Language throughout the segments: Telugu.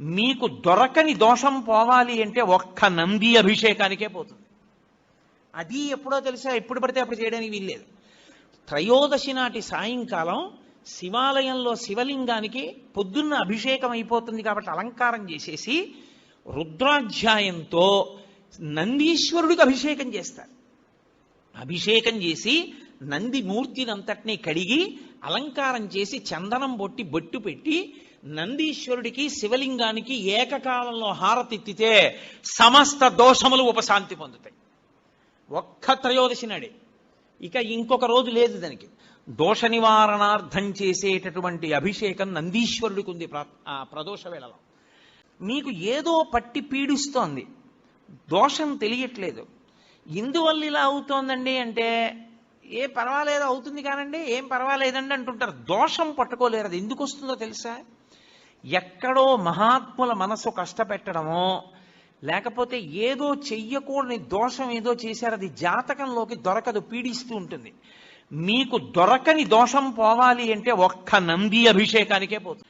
మీకు దొరకని దోషం పోవాలి అంటే ఒక్క నంది అభిషేకానికే పోతుంది. అది ఎప్పుడో తెలుసా? ఎప్పుడు పడితే అప్పుడు చేయడానికి వీల్లేదు. త్రయోదశి నాటి సాయంకాలం శివాలయంలో శివలింగానికి పొద్దున్న అభిషేకం అయిపోతుంది కాబట్టి అలంకారం చేసేసి రుద్రాధ్యాయంతో నందీశ్వరుడికి అభిషేకం చేస్తారు. అభిషేకం చేసి నంది మూర్తినంతటినీ కడిగి అలంకారం చేసి చందనం బొట్టి బొట్టు పెట్టి నందీశ్వరుడికి శివలింగానికి ఏకకాలంలో హారతిత్తితే సమస్త దోషములు ఉపశాంతి పొందుతాయి. ఒక్క త్రయోదశి నాడే. ఇక ఇంకొక రోజు లేదు దానికి. దోష నివారణార్థం చేసేటటువంటి అభిషేకం నందీశ్వరుడికి ఉంది ప్ర- ఆ ప్రదోష వేళలో. మీకు ఏదో పట్టి పీడిస్తోంది. దోషం తెలియట్లేదు. ఇందువల్ల ఇలా అవుతోందండి అంటే ఏ పర్వాలేదు అవుతుంది కానండి ఏం పర్వాలేదండి అంటుంటారు. దోషం పట్టుకోలేరు. అది ఎందుకు వస్తుందో తెలుసా? ఎక్కడో మహాత్ముల మనసు కష్టపెట్టడమో లేకపోతే ఏదో చెయ్యకూడని దోషం ఏదో చేశారు అది జాతకంలోకి దొరకదు పీడిస్తూ ఉంటుంది. మీకు దొరకని దోషం పోవాలి అంటే ఒక్క నంది అభిషేకానికే పోతుంది.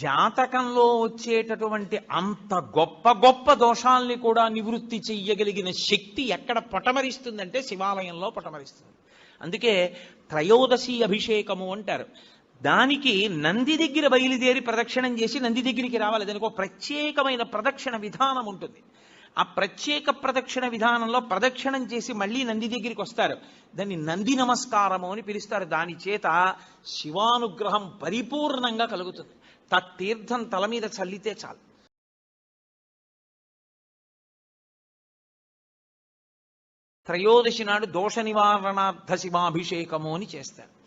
జాతకంలో వచ్చేటటువంటి అంత గొప్ప గొప్ప దోషాల్ని కూడా నివృత్తి చెయ్యగలిగిన శక్తి ఎక్కడ పటమరిస్తుందంటే శివాలయంలో పటమరిస్తుంది. అందుకే త్రయోదశి అభిషేకము అంటారు. దానికి నంది దగ్గర బయలుదేరి ప్రదక్షిణం చేసి నంది దగ్గరికి రావాలి. దానికి ఒక ప్రత్యేకమైన ప్రదక్షిణ విధానం ఉంటుంది. ఆ ప్రత్యేక ప్రదక్షిణ విధానంలో ప్రదక్షిణం చేసి మళ్ళీ నంది దగ్గరికి వస్తారు. దాన్ని నంది నమస్కారము అని పిలుస్తారు. దాని చేత శివానుగ్రహం పరిపూర్ణంగా కలుగుతుంది. తత్తీర్థం తల మీద చల్లితే చాలు. త్రయోదశి నాడు దోష నివారణార్థ శివాభిషేకము అని చేస్తారు.